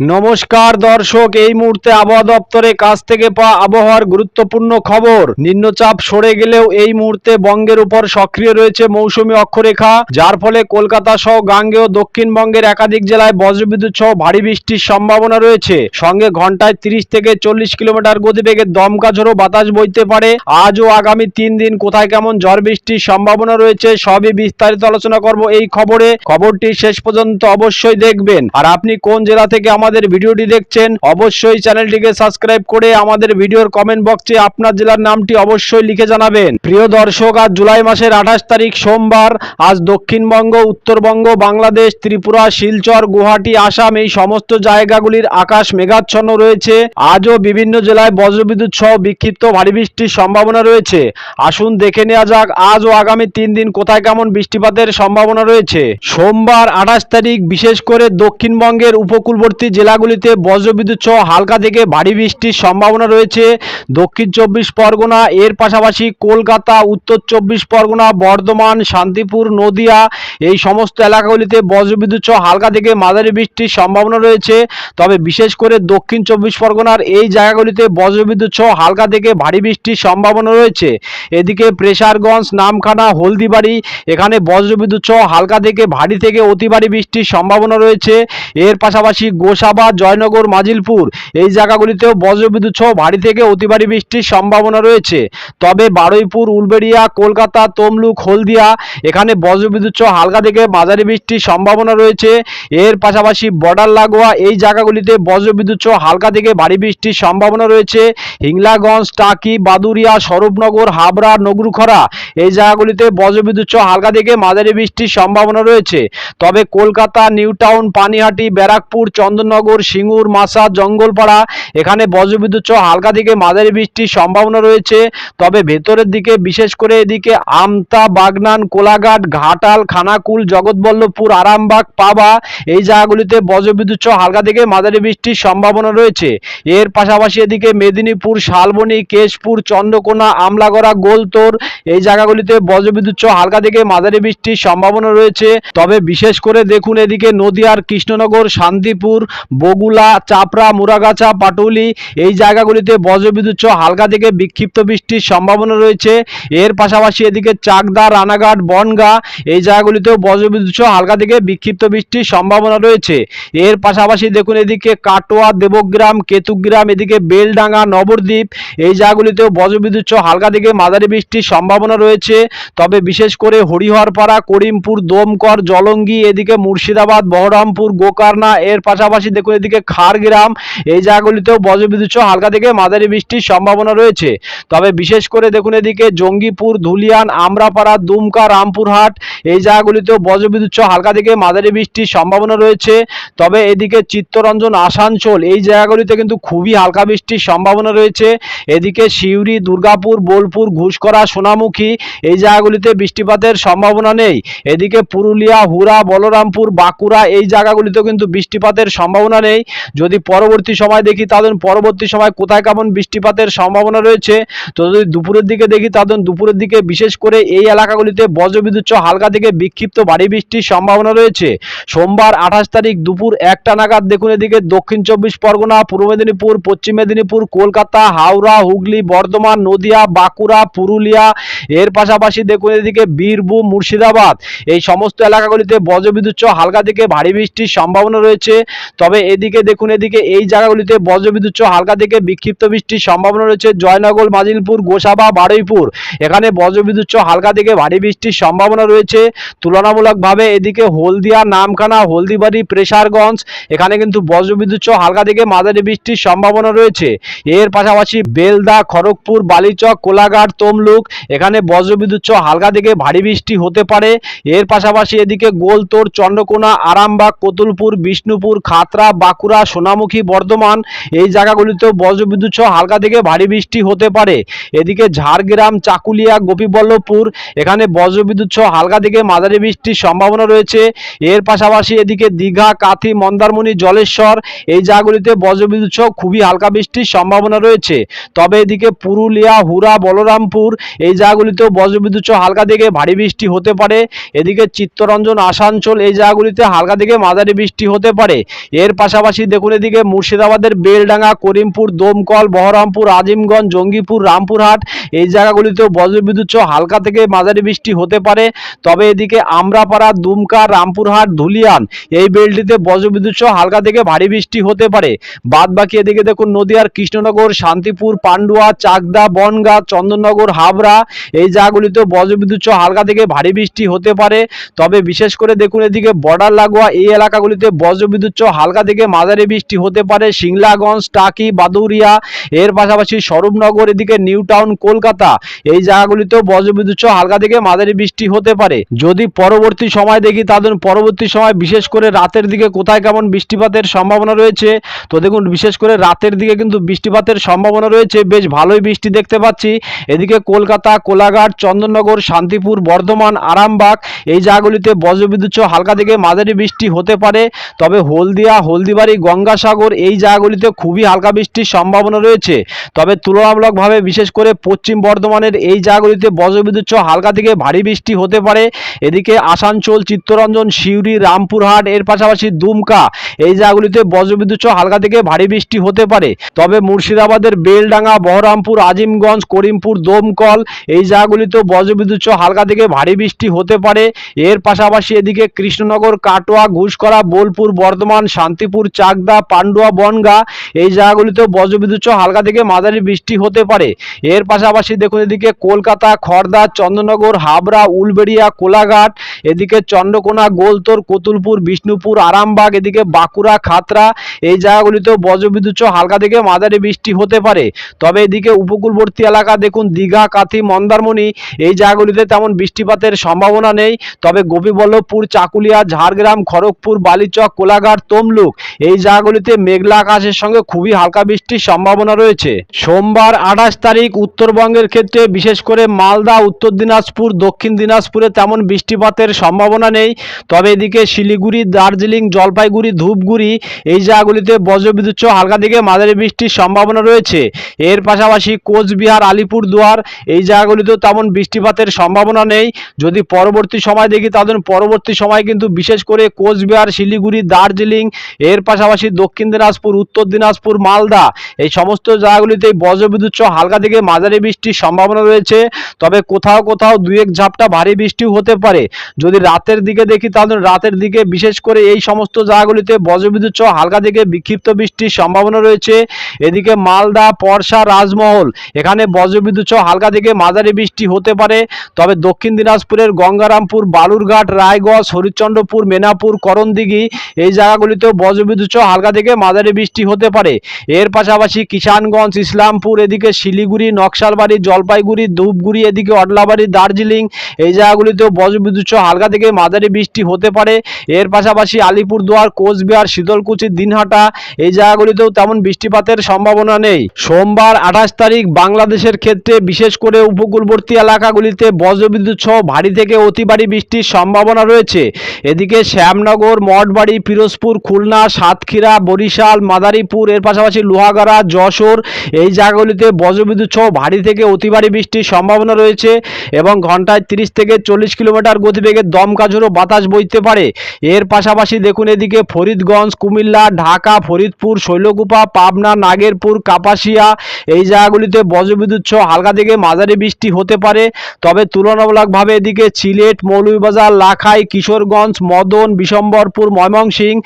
নমস্কার দর্শক, এই মুহূর্তে আবহাওয়া দপ্তরের কাছ থেকে পাওয়া আবহাওয়ার গুরুত্বপূর্ণ খবর। নিম্নচাপ সরে গেলেও এই মুহূর্তে বঙ্গের উপর সক্রিয় রয়েছে মৌসুমী অক্ষরেখা, যার ফলে কলকাতা সহ গাঙ্গেয় দক্ষিণবঙ্গের একাধিক জেলায় বজ্রবিদ্যুৎ সহ ভারী বৃষ্টির সম্ভাবনা রয়েছে। সঙ্গে ঘন্টায় তিরিশ থেকে চল্লিশ কিলোমিটার গতিবেগে দমকা ঝোড়ো বাতাস বইতে পারে। আজ ও আগামী তিন দিন কোথায় কেমন ঝড় বৃষ্টির সম্ভাবনা রয়েছে, সবই বিস্তারিত আলোচনা করব এই খবরে। খবরটি শেষ পর্যন্ত অবশ্যই দেখবেন। আর আপনি কোন জেলা থেকে আমাদের ভিডিওটি দেখছেন, অবশ্যই চ্যানেলটিকে সাবস্ক্রাইব করে আমাদের ভিডিওর কমেন্ট বক্সে আপনার জেলার নামটি অবশ্যই লিখে জানাবেন। প্রিয় দর্শক, আজ জুলাই মাসের আঠাশ তারিখ সোমবার, আজ দক্ষিণবঙ্গ, উত্তরবঙ্গ, বাংলাদেশ, ত্রিপুরা, শিলচর, গুয়াহাটি, আসাম এই সমস্ত জায়গাগুলির আকাশ মেঘাচ্ছন্ন রয়েছে। আজও বিভিন্ন জেলায় বজ্রবিদ্যুৎ সহ বিক্ষিপ্ত ভারী বৃষ্টির সম্ভাবনা রয়েছে। আসুন দেখে নেওয়া যাক আজ ও আগামী তিন দিন কোথায় কেমন বৃষ্টিপাতের সম্ভাবনা রয়েছে। সোমবার আঠাশ তারিখ, বিশেষ করে দক্ষিণবঙ্গের উপকূলবর্তী জেলাগুলিতে বজ্রবিদ্যুৎ সহ হালকা থেকে ভারী বৃষ্টির সম্ভাবনা রয়েছে। দক্ষিণ চব্বিশ পরগনা, এর পাশাপাশি কলকাতা, উত্তর চব্বিশ পরগনা, বর্ধমান, শান্তিপুর, নদিয়া এই সমস্ত এলাকাগুলিতে বজ্রবিদ্যুৎ সহ হালকা থেকে মাঝারি বৃষ্টির সম্ভাবনা রয়েছে। তবে বিশেষ করে দক্ষিণ চব্বিশ পরগনার এই জায়গাগুলিতে বজ্রবিদ্যুৎ সহ হালকা থেকে ভারী বৃষ্টির সম্ভাবনা রয়েছে। এদিকে প্রেসারগঞ্জ, নামখানা, হলদিবাড়ি এখানে বজ্রবিদ্যুৎ সহ হালকা থেকে ভারী থেকে অতি ভারী বৃষ্টির সম্ভাবনা রয়েছে। এর পাশাপাশি গোসাবা জয়নগর, মাজিলপুর। এই জায়গাগুলিতেও বজ্রবিদ্যুৎ সহ ভারী থেকে অতি ভারী বৃষ্টির সম্ভাবনা রয়েছে। তবে বারুইপুর, উলবেড়িয়া, কলকাতা, তমলুক, হলদিয়া, এখানে বজ্রবিদ্যুৎ সহ হালকা থেকে মাঝারি বৃষ্টির সম্ভাবনা রয়েছে। এর পাশাপাশি বর্ডার লাগোয়া এই জায়গাগুলিতে বজ্রবিদ্যুৎ সহ হালকা থেকে ভারী বৃষ্টির সম্ভাবনা রয়েছে। হিংলাগঞ্জ, টাকি, বাদুরিয়া, স্বরূপনগর, হাবড়া, নগরুখরা এই জায়গাগুলিতে বজ্রবিদ্যুৎ সহ হালকা থেকে মাঝারি বৃষ্টির সম্ভাবনা রয়েছে। তবে কলকাতা নিউ টাউন পানিহাটি, ব্যারাকপুর, চন্দননগর সিঙ্গুর মাসা জঙ্গলপাড়া, এখানে বজ্রবিদ্যুৎ সহ হালকা থেকে মাঝারি বৃষ্টির সম্ভাবনা রয়েছে। তবে ভেতরের দিকে, বিশেষ করে এদিকে আমতা, বাগনান, কোলাঘাট, ঘাটাল, খানাকুল, জগৎবল্লভপুর, আরামবাগ, পাবা, এই জায়গাগুলিতে বজ্রবিদ্যুৎ সহ হালকা থেকে মাঝারি বৃষ্টির সম্ভাবনা রয়েছে। এর পাশাপাশি এদিকে মেদিনীপুর, শালবনী, কেশপুর, চন্দ্রকোনা, আমলাগড়া, গোলতোর, এই জায়গাগুলিতে বজ্রবিদ্যুৎ সহ হালকা থেকে মাঝারি বৃষ্টির সম্ভাবনা রয়েছে। তবে বিশেষ করে দেখুন এদিকে নদিয়ার কৃষ্ণনগর, শান্তিপুর বগুলা, চাপড়া, মুরাগাছা, পাটুলি এই জায়গাগুলিতে বজ্রবিদ্যুৎ হালকা থেকে বিক্ষিপ্ত বৃষ্টির সম্ভাবনা রয়েছে। এর পাশাপাশি এদিকে চাকদা, রানাঘাট, বনগা এই জায়গাগুলিতেও বজ্রবিদ্যুৎ হালকা থেকে বিক্ষিপ্ত বৃষ্টির সম্ভাবনা রয়েছে। এর পাশাপাশি দেখুন এদিকে কাটোয়া, দেবগ্রাম, কেতুগ্রাম, এদিকে বেলডাঙ্গা, নবদ্বীপ এই জায়গাগুলিতেও বজ্রবিদ্যুৎ হালকা থেকে মাঝারি বৃষ্টির সম্ভাবনা রয়েছে। তবে বিশেষ করে হরিহরপাড়া, করিমপুর দোমকর জলঙ্গি, এদিকে মুর্শিদাবাদ, বহরমপুর গোকর্ণা এর পাশাপাশি দেখুন, এদিকে খারগ্রাম এই জায়গাগুলিতেও বজ্রবিদ্যুৎ সহ হালকা থেকে মাঝারি বৃষ্টির সম্ভাবনা রয়েছে। তবে বিশেষ করে দেখুন, এদিকে জঙ্গিপুর, ধুলিয়ান, আমরাপাড়া, দুমকা, রামপুরহাট, এই জায়গাগুলিতেও বজ্রবিদ্যুৎ সহ হালকা থেকে মাঝারি বৃষ্টির সম্ভাবনা রয়েছে। তবে এদিকে চিত্তরঞ্জন, আসানসোল, এই জায়গাগুলিতে কিন্তু খুবই হালকা বৃষ্টির সম্ভাবনা রয়েছে। এদিকে সিউড়ি, দুর্গাপুর, বোলপুর ঘুষকরা সোনামুখী, এই জায়গাগুলিতে বৃষ্টিপাতের সম্ভাবনা নেই। এদিকে পুরুলিয়া হুরা বলরামপুর, বাঁকুড়া, এই জায়গাগুলিতেও কিন্তু বৃষ্টিপাতের সম্ভাবনা নেই। যদি পরবর্তী সময় দেখি তাদের পরবর্তী সময় কোথায় কেমন বৃষ্টিপাতের সম্ভাবনা রয়েছে, তো যদি দুপুরের দিকে দেখি তাদের দুপুরের দিকে বিশেষ করে এই এলাকাগুলিতে বজ্রবিদ্যুৎ হালকা থেকে বিক্ষিপ্ত ভারী বৃষ্টির সম্ভাবনা রয়েছে। সোমবার আঠাশ তারিখ দুপুর একটা নাগাদ দেখুন এদিকে দক্ষিণ চব্বিশ পরগনা, পূর্ব মেদিনীপুর, পশ্চিম মেদিনীপুর, কলকাতা, হাওড়া, হুগলি, বর্ধমান, নদিয়া, বাঁকুড়া, পুরুলিয়া, এর পাশাপাশি দেখুন এদিকে বীরভূম, মুর্শিদাবাদ। এই সমস্ত এলাকাগুলিতে বজ্রবিদ্যুৎ হালকা থেকে ভারী বৃষ্টির সম্ভাবনা রয়েছে। তবে এদিকে দেখুন, এদিকে এই জায়গাগুলিতে বজ্রবিদ্যুৎ হালকা থেকে বিক্ষিপ্ত বৃষ্টির সম্ভাবনা রয়েছে। জয়নগর, মাজিলপুর, গোসাবা, বারুইপুর এখানে বজ্রবিদ্যুৎ হালকা থেকে ভারী বৃষ্টির সম্ভাবনা রয়েছে। তুলনামূলকভাবে এদিকে হলদিয়া, নামখানা, হলদিবাড়ি, প্রেসারগঞ্জ এখানে কিন্তু বজ্রবিদ্যুৎ হালকা থেকে মাঝারি বৃষ্টির সম্ভাবনা রয়েছে। এর পাশাপাশি বেলদা, খড়গপুর, বালিচক, কোলাঘাট, তমলুক এখানে বজ্রবিদ্যুৎ হালকা থেকে ভারী বৃষ্টি হতে পারে। এর পাশাপাশি এদিকে গোলতোড়, চন্দ্রকোনা, আরামবাগ, কতুলপুর, বিষ্ণুপুর খাতড়া বাঁকুড়া, সোনামুখী, বর্ধমান এই জায়গাগুলিতেও বজ্রবিদ্যুৎ সহ হালকা থেকে ভারী বৃষ্টি হতে পারে। এদিকে ঝাড়গ্রাম, চাকুলিয়া, গোপীবল্লভপুর এখানে বজ্রবিদ্যুৎ সহ হালকা থেকে মাঝারি বৃষ্টির সম্ভাবনা রয়েছে। এর পাশাপাশি এদিকে দীঘা, কাথি, মন্দারমণি, জলেশ্বর এই জায়গাগুলিতে বজ্রবিদ্যুৎ সহ খুবই হালকা বৃষ্টির সম্ভাবনা রয়েছে। তবে এদিকে পুরুলিয়া হুরা বলরামপুর এই জায়গাগুলিতেও বজ্রবিদ্যুৎ সহ হালকা থেকে ভারী বৃষ্টি হতে পারে। এদিকে চিত্তরঞ্জন, আসানসোল এই জায়গাগুলিতে হালকা থেকে মাঝারি বৃষ্টি হতে পারে। এর পাশাপাশি দেখুন এদিকে মুর্শিদাবাদের বেলডাঙ্গা, করিমপুর, দমকল, বহরমপুর, আজিমগঞ্জ, জঙ্গিপুর, রামপুরহাট, এই জায়গাগুলিতেও বজ্রবিদ্যুৎ সহ হালকা থেকে মাঝারি বৃষ্টি হতে পারে। তবে এদিকে আমরাপাড়া, দুমকা, রামপুরহাট, ধুলিয়ান, এই বেলটিতে বজ্রবিদ্যুৎ সহ হালকা থেকে ভারী বৃষ্টি হতে পারে। বাদ বাকি এদিকে দেখুন নদিয়ার কৃষ্ণনগর, শান্তিপুর, পান্ডুয়া, চাকদা, বনগাঁ, চন্দননগর, হাবড়া, এই জায়গাগুলিতেও বজ্রবিদ্যুৎ সহ হালকা থেকে ভারী বৃষ্টি হতে পারে। তবে বিশেষ করে দেখুন এদিকে বর্ডার লাগোয়া এই এলাকাগুলিতে বজ্রবিদ্যুৎ সহ হালকা থেকে মাঝারি বৃষ্টি হতে পারে, সিংলাগঞ্জ, টাকি বাদুরিয়া এর পাশাপাশি স্বরূপনগর, এদিকে নিউ টাউন, কলকাতা। এই জায়গাগুলিতেও বজ্রবিদ্যুৎ সহ হালকা থেকে মাঝারি বৃষ্টি হতে পারে। যদি পরবর্তী সময় দেখি তাদের পরবর্তী সময় বিশেষ করে রাতের দিকে কোথায় কেমন বৃষ্টিপাতের সম্ভাবনা রয়েছে? তো দেখুন, বিশেষ করে রাতের দিকে কিন্তু বৃষ্টিপাতের সম্ভাবনা রয়েছে। বেশ ভালোই বৃষ্টি দেখতে পাচ্ছি। এদিকে কলকাতা, কোলাঘাট, চন্দননগর, শান্তিপুর, বর্ধমান, আরামবাগ, এই জায়গাগুলিতে বজ্রবিদ্যুৎ সহ হালকা থেকে মাঝারি বৃষ্টি হতে পারে। তবে হলদিয়া হলদিবাড়ি, গঙ্গাসাগর এই জায়গাগুলিতে খুবই হালকা বৃষ্টির সম্ভাবনা রয়েছে। তবে তুলনামূলকভাবে বিশেষ করে পশ্চিম বর্ধমানের এই জায়গাগুলিতে বজ্রবিদ্যুৎ হালকা থেকে ভারী বৃষ্টি হতে পারে। এদিকে আসানসোল, চিত্তরঞ্জন, সিউড়ি, রামপুরহাট, এর পাশাপাশি দুমকা এই জায়গাগুলিতে বজ্রবিদ্যুৎ হালকা থেকে ভারী বৃষ্টি হতে পারে। তবে মুর্শিদাবাদের বেলডাঙ্গা, বহরমপুর, আজিমগঞ্জ, করিমপুর, দমকল এই জায়গাগুলিতেও বজ্রবিদ্যুৎ হালকা থেকে ভারী বৃষ্টি হতে পারে। এর পাশাপাশি এদিকে কৃষ্ণনগর, কাটোয়া ঘুষকরা বোলপুর, বর্ধমান শান্তিপুর, চাকদা, পান্ডুয়া, বনগা, এই জায়গাগুলিতেও বজ্রবিদ্যুৎ সহ হালকা থেকে মাঝারি বৃষ্টি হতে পারে। এর পাশাপাশি দেখুন এদিকে কলকাতা খড়দা চন্দ্রনগর, হাবড়া, উলবেড়িয়া, কোলাঘাট, এদিকে চন্দ্রকোনা, গোলতোর, কতুলপুর, বিষ্ণুপুর, আরামবাগ, এদিকে বাঁকুড়া, খাতরা, এই জায়গাগুলিতেও বজ্রবিদ্যুৎ সহ হালকা থেকে মাঝারি বৃষ্টি হতে পারে। তবে এদিকে উপকূলবর্তী এলাকা দেখুন দীঘা, কাথি, মন্দারমণি, এই জায়গাগুলিতে তেমন বৃষ্টিপাতের সম্ভাবনা নেই। তবে গোপীবল্লভপুর, চাকুলিয়া, ঝাড়গ্রাম, খড়গপুর, বালিচক, কোলাঘাট, তমলুক এই জায়গাগুলিতে মেঘলা আকাশের সঙ্গে খুবই হালকা বৃষ্টির সম্ভাবনা রয়েছে। সোমবার আঠাশ তারিখ উত্তরবঙ্গের ক্ষেত্রে বিশেষ করে মালদা, উত্তর দিনাজপুর, দক্ষিণ দিনাজপুরে তেমন বৃষ্টিপাতের সম্ভাবনা নেই। তবে এদিকে শিলিগুড়ি, দার্জিলিং, জলপাইগুড়ি, ধূপগুড়ি এই জায়গাগুলিতে বজ্রবিদ্যুৎ হালকা থেকে মাঝারি বৃষ্টির সম্ভাবনা রয়েছে। এর পাশাপাশি কোচবিহার, আলিপুরদুয়ার এই জায়গাগুলিতেও তেমন বৃষ্টিপাতের সম্ভাবনা নেই। যদি পরবর্তী সময় দেখি তাদের পরবর্তী সময় কিন্তু বিশেষ করে কোচবিহার, শিলিগুড়ি, দার্জিলিং এর পাশাপাশি দক্ষিণ দিনাজপুর, উত্তর দিনাজপুর, মালদা, এই সমস্ত জায়গাগুলিতে বজ্রবিদ্যুৎ সহ হালকা থেকে মাঝারি বৃষ্টির সম্ভাবনা রয়েছে। তবে কোথাও কোথাও দুই এক ঝাপটা ভারী বৃষ্টিও হতে পারে। যদি রাতের দিকে দেখি, তাহলে রাতের দিকে বিশেষ করে এই সমস্ত জায়গাগুলিতে বজ্রবিদ্যুৎ সহ হালকা থেকে বিক্ষিপ্ত বৃষ্টির সম্ভাবনা রয়েছে। এদিকে মালদা পরশা রাজমহল, এখানে বজ্রবিদ্যুৎ সহ হালকা থেকে মাঝারি বৃষ্টি হতে পারে। তবে দক্ষিণ দিনাজপুরের গঙ্গারামপুর, বালুরঘাট, রায়গঞ্জ, হরিশ্চন্দ্রপুর, মেনাপুর, করণদিঘি, এই জায়গাগুলিতেও বজ্রবিদ্যুৎ সহ হালকা থেকে মাঝারি বৃষ্টি হতে পারে। এর পাশাপাশি কিষানগঞ্জ, ইসলামপুর, এদিকে শিলিগুড়ি, নকশালবাড়ি, জলপাইগুড়ি, ধূপগুড়ি, এদিকে অডলাবাড়ি, দার্জিলিং এই জায়গাগুলিতেও বজ্রবিদ্যুৎ সহ হালকা থেকে মাঝারি বৃষ্টি হতে পারে। এর পাশাপাশি আলিপুরদুয়ার, কোচবিহার, শীতলকুচি, দিনহাটা এই জায়গাগুলিতেও তেমন বৃষ্টিপাতের সম্ভাবনা নেই। সোমবার আঠাশ তারিখ বাংলাদেশের ক্ষেত্রে বিশেষ করে উপকূলবর্তী এলাকাগুলিতে বজ্রবিদ্যুৎ সহ ভারী থেকে অতি ভারী বৃষ্টির সম্ভাবনা রয়েছে। এদিকে শ্যামনগর, মঠবাড়ি, পিরোজপুর, খুলনা সাতক্ষীরা, বরিশাল, মাদারীপুর, এর পাশাপাশি লোহাগাড়া, যশোর, এই জায়গাগুলিতে বজ্রবিদ্যুৎ সহ ভারী থেকে অতি ভারী বৃষ্টির সম্ভাবনা রয়েছে এবং ঘন্টায় তিরিশ থেকে চল্লিশ কিলোমিটার গতিবেগে দমকা ঝোড়ো বাতাস বইতে পারে। এর পাশাপাশি দেখুন এদিকে ফরিদগঞ্জ, কুমিল্লা, ঢাকা, ফরিদপুর, শৈলকুপা, পাবনা, নাগেরপুর, কাপাসিয়া, এই জায়গাগুলিতে বজ্রবিদ্যুৎ সহ হালকা থেকে মাঝারি বৃষ্টি হতে পারে। তবে তুলনামূলকভাবে এদিকে সিলেট, মৌলভীবাজার, লাখাই, কিশোরগঞ্জ, মদন, বিশম্বরপুর, ময়মনসিংহ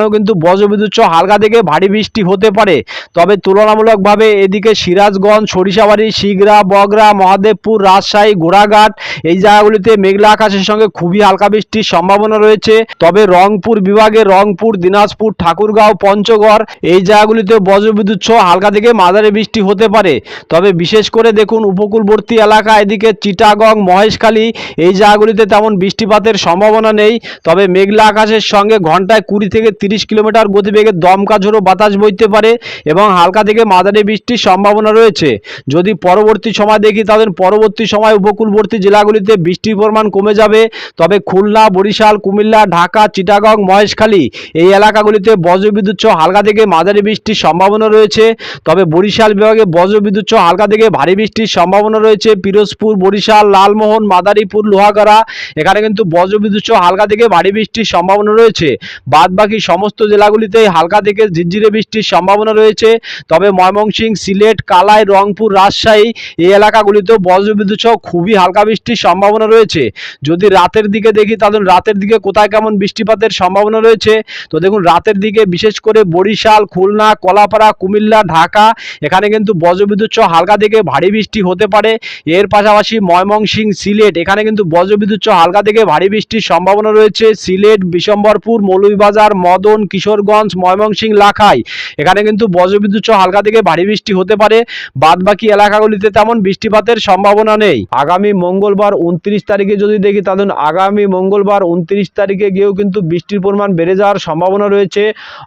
এখানেও কিন্তু বজ্রবিদ্যুৎ সহ হালকা থেকে ভারী বৃষ্টি হতে পারে। তবে তুলনামূলকভাবে এদিকে সিরাজগঞ্জ, সরিষাবাড়ি শিগরা বগরা মহাদেবপুর, রাজশাহী ঘোড়াঘাট এই জায়গাগুলিতে মেঘলা আকাশের সঙ্গে খুবই হালকা বৃষ্টির সম্ভাবনা রয়েছে। তবে রংপুর বিভাগে রংপুর, দিনাজপুর, ঠাকুরগাঁও, পঞ্চগড় এই জায়গাগুলিতে বজ্রবিদ্যুৎ সহ হালকা থেকে মাঝারি বৃষ্টি হতে পারে। তবে বিশেষ করে দেখুন উপকূলবর্তী এলাকা এদিকে চিটাগং, মহেশখালী এই জায়গাগুলিতে তেমন বৃষ্টিপাতের সম্ভাবনা নেই। তবে মেঘলা আকাশের সঙ্গে ঘন্টায় কুড়ি থেকে তিরিশ কিলোমিটার গতিবেগে দমকা ঝোড়ো বাতাস বইতে পারে এবং হালকা থেকে মাঝারি বৃষ্টির সম্ভাবনা রয়েছে। যদি পরবর্তী সময় দেখি তাদের পরবর্তী সময় উপকূলবর্তী জেলাগুলিতে বৃষ্টির পরিমাণ কমে যাবে। তবে খুলনা, বরিশাল, কুমিল্লা, ঢাকা, চিটাগং, মহেশখালী এই এলাকাগুলিতে বজ্রবিদ্যুৎ সহ হালকা থেকে মাঝারি বৃষ্টির সম্ভাবনা রয়েছে। তবে বরিশাল বিভাগে বজ্রবিদ্যুৎ সহ হালকা থেকে ভারী বৃষ্টির সম্ভাবনা রয়েছে। পিরোজপুর, বরিশাল, লালমোহন, মাদারীপুর, লোহাগাড়া এখানে কিন্তু বজ্রবিদ্যুৎ সহ হালকা থেকে ভারী বৃষ্টির সম্ভাবনা রয়েছে। বাদ বাকি সমস্ত জেলাগুলিতেই হালকা থেকে ঝিরঝিরে বৃষ্টির সম্ভাবনা রয়েছে। তবে ময়মনসিংহ, সিলেট, কালাই, রংপুর, রাজশাহী এই এলাকাগুলিতেও বজ্রবিদ্যুৎ সহ খুবই হালকা বৃষ্টির সম্ভাবনা রয়েছে। যদি রাতের দিকে দেখি, তাহলে রাতের দিকে কোথায় কেমন বৃষ্টিপাতের সম্ভাবনা রয়েছে? তো দেখুন, রাতের দিকে বিশেষ করে বরিশাল, খুলনা, কলাপাড়া, কুমিল্লা, ঢাকা, এখানে কিন্তু বজ্রবিদ্যুৎ সহ হালকা থেকে ভারী বৃষ্টি হতে পারে। এর পাশাপাশি ময়মনসিংহ, সিলেট, এখানে কিন্তু বজ্রবিদ্যুৎ সহ হালকা থেকে ভারী বৃষ্টির সম্ভাবনা রয়েছে। সিলেট, বিশম্বরপুর, মৌলভীবাজার মদন কিশোরগঞ্জ, ময়মনসিংহ, লাখাই। এখানে কিন্তু বজ্রবিদ্যুৎ সহ হালকা থেকে ভারী বৃষ্টি হতে পারে। বাদ বাকি এলাকাগুলিতে তেমন বৃষ্টিপাতের সম্ভাবনা নেই। আগামী মঙ্গলবার উনত্রিশ তারিখে যদি দেখি, তাহলে আগামী মঙ্গলবার উনত্রিশ তারিখে গিয়েও কিন্তু বৃষ্টির পরিমাণ বেড়ে যাওয়ার সম্ভাবনা রয়েছে।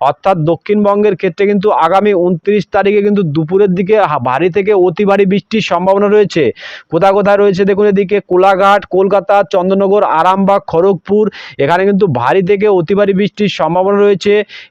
অর্থাৎ দক্ষিণবঙ্গের ক্ষেত্রে কিন্তু আগামী উনত্রিশ তারিখে কিন্তু দুপুরের দিকে ভারী থেকে অতি ভারী বৃষ্টির সম্ভাবনা রয়েছে। কোথায় কোথায় রয়েছে দেখুন এদিকে কোলাঘাট, কলকাতা, চন্দ্রনগর, আরামবাগ, খড়গপুর। এখানে কিন্তু ভারী থেকে অতি ভারী বৃষ্টির সম্ভাবনা রয়েছে।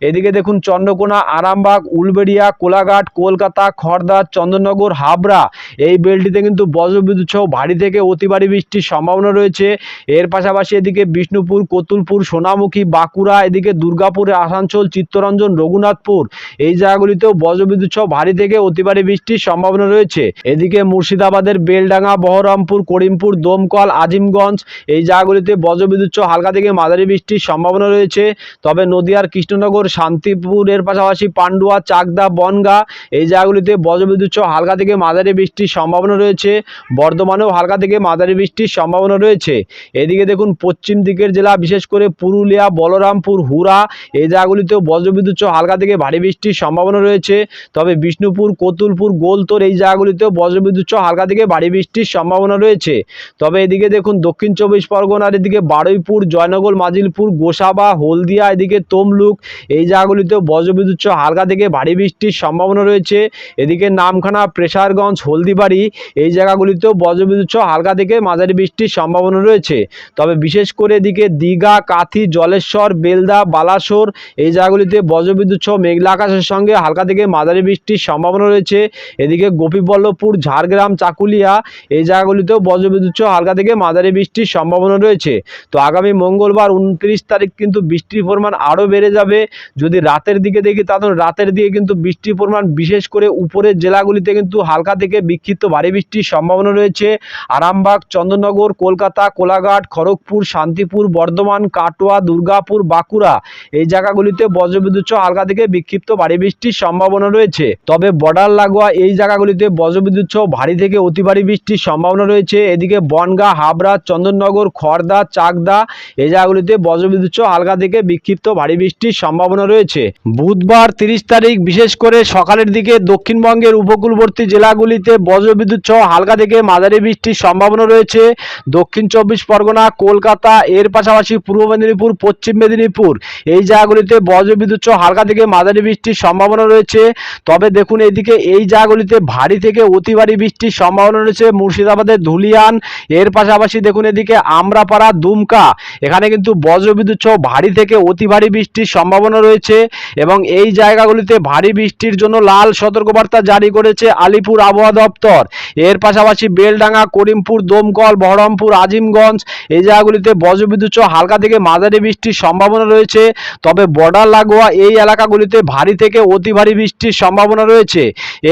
এদিকে দেখুন, চন্দ্রকোনা, আরামবাগ, উলবেড়িয়া, কোলাঘাট, কলকাতা খড়দা চন্দ্রনগর হাবড়া। এই বেলটিতে কিন্তু বজ্রবিদ্যুৎ সহ ভারী থেকে অতি ভারী বৃষ্টির সম্ভাবনা রয়েছে। এর পাশাপাশি এদিকে বিষ্ণুপুর, কতুলপুর, সোনামুখী, বাঁকুড়া, এদিকে দুর্গাপুর, আসানসোল, চিত্তরঞ্জন, রঘুনাথপুর। এই জায়গাগুলিতেও বজ্রবিদ্যুৎ সহ ভারী থেকে অতি ভারী বৃষ্টির সম্ভাবনা রয়েছে। এদিকে মুর্শিদাবাদের বেলডাঙ্গা, বহরমপুর, করিমপুর, দমকল, আজিমগঞ্জ, এই জায়গাগুলিতে বজ্রবিদ্যুৎ সহ হালকা থেকে মাঝারি বৃষ্টির সম্ভাবনা রয়েছে। তবে নদিয়ার কৃষ্ণনগর, শান্তিপুরের পাশাপাশি পান্ডুয়া, চাকদা, বনগা এই জায়গাগুলিতে বজ্রবিদ্যুৎ সহ হালকা থেকে মাঝারি বৃষ্টির সম্ভাবনা রয়েছে। বর্ধমানেও হালকা থেকে মাঝারি বৃষ্টির সম্ভাবনা রয়েছে। এদিকে দেখুন, পশ্চিম দিকের জেলা, বিশেষ করে পুরুলিয়া, বলরামপুর হুরা এই জায়গাগুলিতেও বজ্রবিদ্যুৎ সহ হালকা থেকে ভারী বৃষ্টির সম্ভাবনা রয়েছে। তবে বিষ্ণুপুর, কতুলপুর, গোলতোর এই জায়গাগুলিতেও বজ্রবিদ্যুৎ সহ হালকা থেকে ভারী বৃষ্টির সম্ভাবনা রয়েছে। তবে এদিকে দেখুন, দক্ষিণ চব্বিশ পরগনার এদিকে বারুইপুর, জয়নগর, মাজিলপুর, গোসাবা, হলদিয়া, এদিকে তমলুক এই জায়গাগুলিতেও বজ্রবিদ্যুৎ সহ হালকা থেকে ভারী বৃষ্টির সম্ভাবনা রয়েছে। এদিকে নামখানা, প্রেসারগঞ্জ, হলদিবাড়ি এই জায়গাগুলিতেও বজ্রবিদ্যুৎ সহ হালকা থেকে মাঝারি বৃষ্টির সম্ভাবনা রয়েছে। তবে বিশেষ করে এদিকে দীঘা, কাথি, জলেশ্বর, বেলদা, বালাসোর এই জায়গাগুলিতে বজ্রবিদ্যুৎ সহ মেঘলা আকাশের সঙ্গে হালকা থেকে মাঝারি বৃষ্টির সম্ভাবনা রয়েছে। এদিকে গোপীবল্লভপুর, ঝাড়গ্রাম, চাকুলিয়া এই জায়গাগুলিতেও বজ্রবিদ্যুৎ সহ হালকা থেকে মাঝারি বৃষ্টির সম্ভাবনা রয়েছে। তো আগামী মঙ্গলবার উনত্রিশ তারিখ কিন্তু বৃষ্টির পরিমাণ আরও বেড়ে যাবে। যদি রাতের দিকে দেখি তাহলে রাতের দিকে কিন্তু বৃষ্টির পরিমাণ বিশেষ করে উপরের জেলাগুলিতে কিন্তু হালকা থেকে বিক্ষিপ্ত ভারী বৃষ্টির সম্ভাবনা রয়েছে। আরামবাগ চন্দ্রনগর কলকাতা, কোলাঘাট, খড়গপুর, শান্তিপুর, বর্ধমান, কাটোয়া, দুর্গাপুর, বাঁকুড়া এই জায়গাগুলিতে বজ্রবিদ্যুৎ হালকা থেকে বিক্ষিপ্ত ভারী বৃষ্টির সম্ভাবনা রয়েছে। তবে বর্ডার লাগোয়া এই জায়গাগুলিতে বজ্রবিদ্যুৎ ভারী থেকে অতি ভারী বৃষ্টির সম্ভাবনা রয়েছে। এদিকে বনগা, হাবড়া, চন্দননগর খড়দা চাকদা এই জায়গাগুলিতে বজ্রবিদ্যুৎ হালকা থেকে বিক্ষিপ্ত ভারী বৃষ্টির সম্ভাবনা রয়েছে। বুধবার তিরিশ তারিখ, বিশেষ করে সকালের দিকে দক্ষিণবঙ্গের উপকূলবর্তী জেলাগুলিতে বজ্রবিদ্যুৎ সহ হালকা থেকে মাঝারি বৃষ্টির সম্ভাবনা রয়েছে। দক্ষিণ চব্বিশ পরগনা, কলকাতা, এর পাশাপাশি পূর্ব মেদিনীপুর, পশ্চিম মেদিনীপুর এই জায়গাগুলিতে বজ্রবিদ্যুৎ সহ হালকা থেকে মাঝারি বৃষ্টির সম্ভাবনা রয়েছে। তবে দেখুন এইদিকে এই জায়গাগুলিতে ভারী থেকে অতি ভারী বৃষ্টির সম্ভাবনা রয়েছে। মুর্শিদাবাদের ধুলিয়ান, এর পাশাপাশি দেখুন এদিকে আমরাপাড়া, দুমকা, এখানে কিন্তু বজ্রবিদ্যুৎ সহ ভারী থেকে অতি ভারী বৃষ্টির সম্ভাবনা রয়েছে এবং এই জায়গাগুলিতে ভারী বৃষ্টির জন্য লাল সতর্কবার্তা জারি করেছে আলিপুর আবহাওয়া দপ্তর। এর পাশাপাশি বেলডাঙ্গা, করিমপুর, দমকল, বহরমপুর, আজিমগঞ্জ এই জায়গাগুলিতে বজ্রবিদ্যুৎ হালকা থেকে মাঝারি বৃষ্টির সম্ভাবনা রয়েছে। তবে বর্ডার লাগোয়া এই এলাকাগুলিতে ভারী থেকে অতি ভারী বৃষ্টির সম্ভাবনা রয়েছে।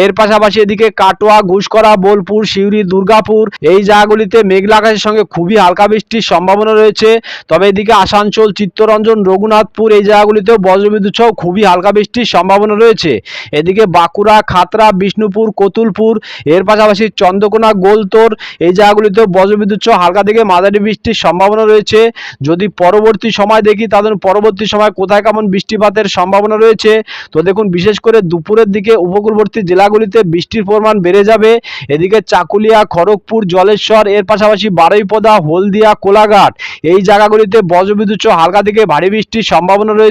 এর পাশাপাশি এদিকে কাটোয়া ঘুষকরা বোলপুর, সিউড়ি, দুর্গাপুর এই জায়গাগুলিতে মেঘলা আকাশের সঙ্গে খুবই হালকা বৃষ্টির সম্ভাবনা রয়েছে। তবে এদিকে আসানসোল, চিত্তরঞ্জন, রঘুনাথপুর এই জায়গাগুলিতেও বজ্রবিদ্যুৎ সহ খুবই হালকা বৃষ্টির সম্ভাবনা রয়েছে। এদিকে বাঁকুড়া খাতড়া বিষ্ণুপুর, কতুলপুর, এর পাশাপাশি চন্দ্রকোনা, গোলতোর এই জায়গাগুলিতেও বজ্রবিদ্যুৎ সহ হালকা থেকে মাঝারি বৃষ্টির সম্ভাবনা রয়েছে। যদি পরবর্তী সময় দেখি তাদের পরবর্তী সময় কোথায় কেমন বৃষ্টিপাতের সম্ভাবনা রয়েছে? তো দেখুন, বিশেষ করে দুপুরের দিকে উপকূলবর্তী জেলাগুলিতে বৃষ্টির পরিমাণ বেড়ে যাবে। এদিকে চাকুলিয়া, খড়গপুর, জলেশ্বর, এর পাশাপাশি বারুইপদা, হলদিয়া, কোলাঘাট এই জায়গাগুলিতে বজ্রবিদ্যুৎ সহ হালকা থেকে ভারী বৃষ্টির সম্ভাবনা রয়েছে।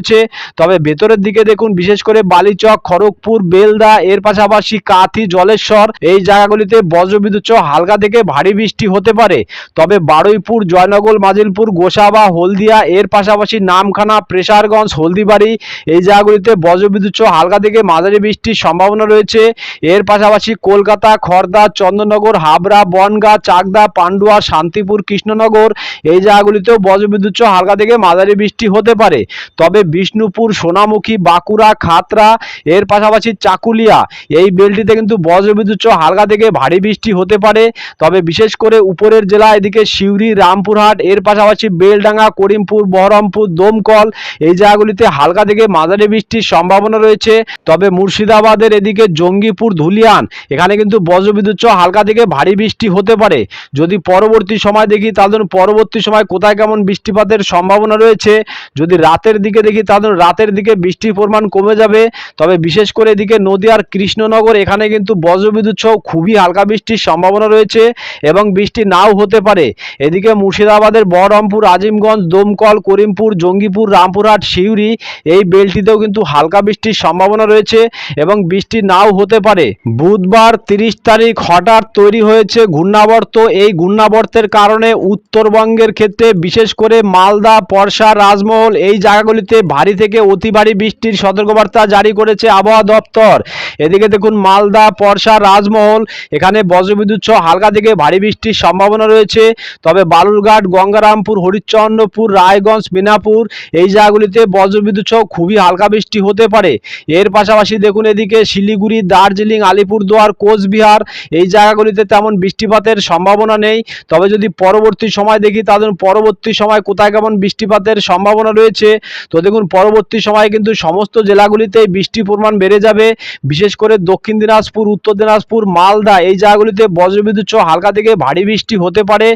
তবে ভেতরের দিকে দেখুন, বিশেষ করে বালিচক, খড়গপুর, বেলদা, এর পাশাপাশি কাথি, জলেশ্বর, এই জায়গাগুলিতে বজ্রবিদ্যুৎ হালকা থেকে ভারী বৃষ্টি হতে পারে। তবে বারুইপুর, জয়নগর, মাজিলপুর, গোসাবা, হলদিয়া, এর পাশাপাশি নামখানা, প্রেসারগঞ্জ, হলদিবাড়ি, এই জায়গাগুলিতে বজ্রবিদ্যুৎ হালকা থেকে মাঝারি বৃষ্টির সম্ভাবনা রয়েছে। এর পাশাপাশি কলকাতা খড়দা চন্দননগর, হাবড়া, বনগা, চাকদা, পান্ডুয়া, শান্তিপুর, কৃষ্ণনগর, এই জায়গাগুলিতেও বজ্রবিদ্যুৎ হালকা থেকে মাঝারি বৃষ্টি হতে পারে। তবে বিষ্ণুপুর, সোনামুখী, বাঁকুড়া, খাতরা, এর পাশাপাশি চাকুলিয়া। এই বেলটিতে কিন্তু বজ্রবিদ্যুৎ সহ হালকা থেকে ভারী বৃষ্টি হতে পারে। তবে বিশেষ করে উপরের জেলা, এদিকে সিউড়ি, রামপুরহাট, এর পাশাপাশি বেলডাঙ্গা, করিমপুর, বহরমপুর, দমকল, এই জায়গাগুলিতে হালকা থেকে মাঝারি বৃষ্টির সম্ভাবনা রয়েছে। তবে মুর্শিদাবাদের এদিকে জঙ্গিপুর, ধুলিয়ান, এখানে কিন্তু বজ্রবিদ্যুৎ সহ হালকা থেকে ভারী বৃষ্টি হতে পারে। যদি পরবর্তী সময় দেখি, তাহলে পরবর্তী সময় কোথায় কেমন বৃষ্টিপাতের সম্ভাবনা রয়েছে। যদি রাতের দিকে দেখি তাহলে রাতের দিকে বৃষ্টির পরিমাণ কমে যাবে। তবে বিশেষ করে এদিকে নদিয়ার কৃষ্ণনগর, এখানে কিন্তু বজ্রবিদ্যুৎ সহ খুবই হালকা বৃষ্টির সম্ভাবনা রয়েছে এবং বৃষ্টি নাও হতে পারে। এদিকে মুর্শিদাবাদের বহরমপুর, আজিমগঞ্জ, দমকল, করিমপুর, জঙ্গিপুর, রামপুরহাট, সিউড়ি এই বেলটিতেও কিন্তু হালকা বৃষ্টির সম্ভাবনা রয়েছে এবং বৃষ্টি নাও হতে পারে। বুধবার তিরিশ তারিখ হঠাৎ তৈরি হয়েছে ঘূর্ণাবর্ত। এই ঘূর্ণাবর্তের কারণে উত্তরবঙ্গের ক্ষেত্রে বিশেষ করে মালদা পরশা রাজমহল এই জায়গাগুলিতে ভারী থেকে অতি ভারী বৃষ্টির সতর্কবার্তা জারি করেছে আবহাওয়া দপ্তর। এদিকে দেখুন, মালদা পরশা রাজমহল, এখানে বজ্রবিদ্যুৎ সহ হালকা থেকে ভারী বৃষ্টির সম্ভাবনা রয়েছে। তবে বালুরঘাট, গঙ্গারামপুর, হরিশ্চন্দ্রপুর, রায়গঞ্জ, মিনাপুর এই জায়গাগুলিতে বজ্রবিদ্যুৎ সহ খুবই হালকা বৃষ্টি হতে পারে। এর পাশাপাশি দেখুন, এদিকে শিলিগুড়ি, দার্জিলিং, আলিপুরদুয়ার, কোচবিহার এই জায়গাগুলিতে তেমন বৃষ্টিপাতের সম্ভাবনা নেই। তবে যদি পরবর্তী সময় দেখি, তাহলে পরবর্তী সময় কোথায় কেমন বৃষ্টিপাতের সম্ভাবনা রয়েছে? তো দেখুন পরবর্তী সময়ে কিন্তু সমস্ত জেলাগুলিতেই বৃষ্টির পরিমাণ বেড়ে যাবে। বিশেষ করে দক্ষিণ দিনাজপুর, উত্তর দিনাজপুর, মালদা এই জায়গাগুলিতে বজ্রবিদ্যুৎ সহ হালকা থেকে ভারী বৃষ্টি হতে পারে।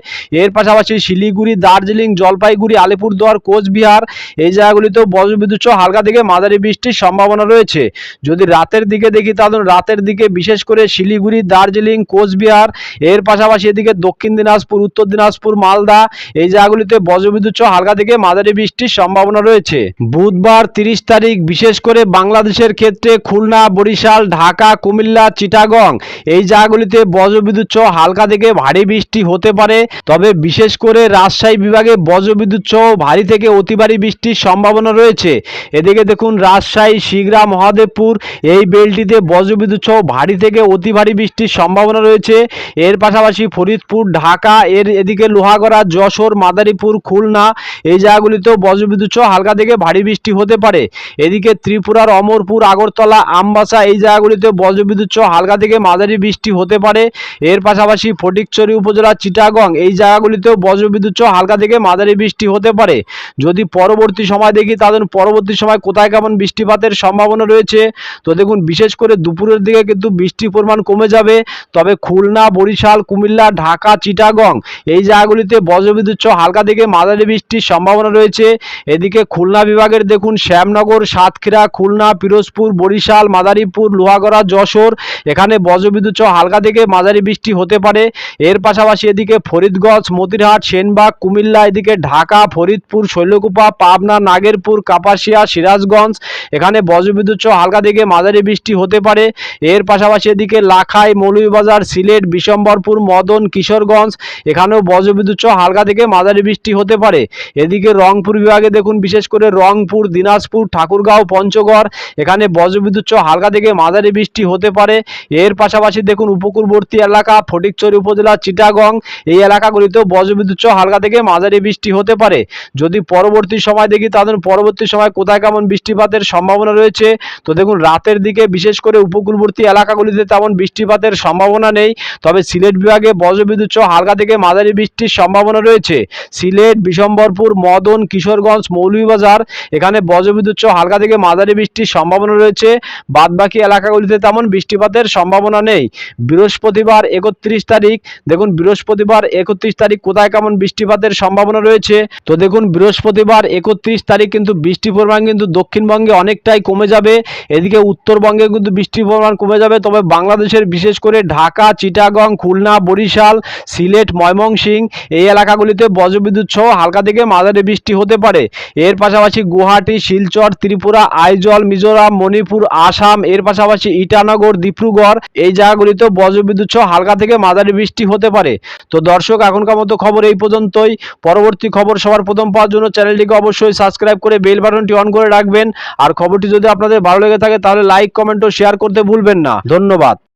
এর পাশাপাশি শিলিগুড়ি, দার্জিলিং, জলপাইগুড়ি, আলিপুরদুয়ার, কোচবিহার এই জায়গাগুলিতেও বজ্রবিদ্যুৎ সহ হালকা থেকে মাঝারি বৃষ্টির সম্ভাবনা রয়েছে। যদি রাতের দিকে দেখি তাহলে রাতের দিকে বিশেষ করে শিলিগুড়ি, দার্জিলিং, কোচবিহার, এর পাশাপাশি এদিকে দক্ষিণ দিনাজপুর, উত্তর দিনাজপুর, মালদা এই জায়গাগুলিতে বজ্রবিদ্যুৎ সহ হালকা থেকে মাঝারি বৃষ্টির সম্ভাবনা রয়েছে। বুধবার তিরিশ তারিখ, বিশেষ করে বাংলাদেশের ক্ষেত্রে খুলনা, বরিশাল, ঢাকা, কুমিল্লা, চিটাগং, এই জায়গাগুলিতে বজ্রবিদ্যুৎ সহ হালকা থেকে ভারী বৃষ্টি হতে পারে। তবে বিশেষ করে রাজশাহী বিভাগে বজ্রবিদ্যুৎ সহ ভারী থেকে অতি ভারী বৃষ্টির সম্ভাবনা রয়েছে। এদিকে দেখুন, রাজশাহী, শিগরা, মহাদেবপুর, এই বেলটিতে বজ্রবিদ্যুৎ সহ ভারী থেকে অতি ভারী বৃষ্টির সম্ভাবনা রয়েছে। এর পাশাপাশি ফরিদপুর, ঢাকা, এর এদিকে লোহাগড়া, যশোর, মাদারীপুর, খুলনা, এই জায়গাগুলিতেও বজ্রবিদ্যুৎ সহ হালকা থেকে ভারী বৃষ্টি হতে পারে। এদিকে ত্রিপুরার অমরপুর, আগরতলা, আমবাসা এই জায়গাগুলিতে বজ্রবিদ্যুৎ সহ হালকা থেকে মাঝারি বৃষ্টি হতে পারে। এর পাশাপাশি ফটিকছড়ি উপজেলা চিটাগং এই জায়গাগুলিতেও বজ্রবিদ্যুৎ সহ হালকা থেকে মাঝারি বৃষ্টি হতে পারে। যদি পরবর্তী সময় দেখি, তাহলে পরবর্তী সময় কোথায় কেমন বৃষ্টিপাতের সম্ভাবনা রয়েছে। তো দেখুন, বিশেষ করে দুপুরের দিকে কিন্তু বৃষ্টির পরিমাণ কমে যাবে। তবে খুলনা, বরিশাল, কুমিল্লা, ঢাকা, চিটাগং এই জায়গাগুলিতে বজ্রবিদ্যুৎ সহ হালকা থেকে মাঝারি বৃষ্টির সম্ভাবনা রয়েছে। এদিকে খুলনা বিভাগের দেখুন শ্যামনগর, সাতক্ষীরা, খুলনা, পিরোজপুর, বরিশাল, মাদারীপুর, লোহাগড়া, যশোর। এখানে বজ্রবিদ্যুৎ সহ হালকা থেকে মাঝারি বৃষ্টি হতে পারে। এর পাশাপাশি এদিকে ফরিদগঞ্জ, মতিরহাট, সেনবাগ, কুমিল্লা, এদিকে ঢাকা, ফরিদপুর, শৈলকুপা, পাবনা, নাগেরপুর, কাপাসিয়া, সিরাজগঞ্জ। এখানে বজ্রবিদ্যুৎ সহ হালকা থেকে মাঝারি বৃষ্টি হতে পারে। এর পাশাপাশি এদিকে লাখাই, মৌলভীবাজার, সিলেট, বিশম্বরপুর, মদন, কিশোরগঞ্জ। এখানেও বজ্রবিদ্যুৎ সহ হালকা থেকে মাঝারি বৃষ্টি হতে পারে। এদিকে রংপুর বিভাগে দেখুন বিশেষ করে রংপুর, দিনাজপুর, ঠাকুরগাঁও, পঞ্চগড়। এখানে বজ্রবিদ্যুৎ সহ হালকা থেকে মাঝারি বৃষ্টি হতে পারে। এর পাশাপাশি দেখুন, উপকূলবর্তী এলাকা ফটিকচুরি উপজেলা, চিটাগং, এই এলাকাগুলিতেও বজ্রবিদ্যুৎ সহ হালকা থেকে মাঝারি বৃষ্টি হতে পারে। যদি পরবর্তী সময় দেখি, তাহলে পরবর্তী সময় কোথায় কেমন বৃষ্টিপাতের সম্ভাবনা রয়েছে? তো দেখুন, রাতের দিকে বিশেষ করে উপকূলবর্তী এলাকাগুলিতে তেমন বৃষ্টিপাতের সম্ভাবনা নেই। তবে সিলেট বিভাগে বজ্রবিদ্যুৎ সহ হালকা থেকে মাঝারি বৃষ্টির সম্ভাবনা রয়েছে। সিলেট, বিশম্বরপুর, মদন, কিশোরগঞ্জ, মৌলভীবাজার এখানে বজ্রবিদ্যুৎ সহ হালকা থেকে মাঝারি বৃষ্টির সম্ভাবনা রয়েছে। বাদবাকি এলাকাগুলিতে তেমন বৃষ্টিপাতের সম্ভাবনা নেই। বৃহস্পতিবার একত্রিশ তারিখ, দেখুন বৃহস্পতিবার একত্রিশ তারিখ কোথায় কেমন বৃষ্টিপাতের সম্ভাবনা রয়েছে? তো দেখুন বৃহস্পতিবার একত্রিশ তারিখ কিন্তু বৃষ্টির পরিমাণ কিন্তু দক্ষিণবঙ্গে অনেকটাই কমে যাবে। এদিকে উত্তরবঙ্গে কিন্তু বৃষ্টির পরিমাণ কমে যাবে। তবে বাংলাদেশের বিশেষ করে ঢাকা, চিটাগং, খুলনা, বরিশাল, সিলেট, ময়মনসিংহ এই এলাকাগুলিতে বজ্রবিদ্যুৎ সহ হালকা থেকে মাঝারি বৃষ্টি হতে পারে। এর পাশাপাশি গুয়াহাটি, শিলচর, ত্রিপুরা, আইজল, মিজোরাম, মণিপুর, আসাম, এর পাশাপাশি ইটানগর, ডিব্রুগড়, এই জায়গাগুলিতেও বজ্রবিদ্যুৎ সহ হালকা থেকে মাঝারি বৃষ্টি হতে পারে। তো দর্শক, এখনকার মতো খবর এই পর্যন্তই। পরবর্তী খবর সবার প্রথম পাওয়ার জন্য চ্যানেলটিকে অবশ্যই সাবস্ক্রাইব করে বেল বাটনটি অন করে রাখবেন। আর খবরটি যদি আপনাদের ভালো লেগে থাকে, তাহলে লাইক, কমেন্ট ও শেয়ার করতে ভুলবেন না। ধন্যবাদ।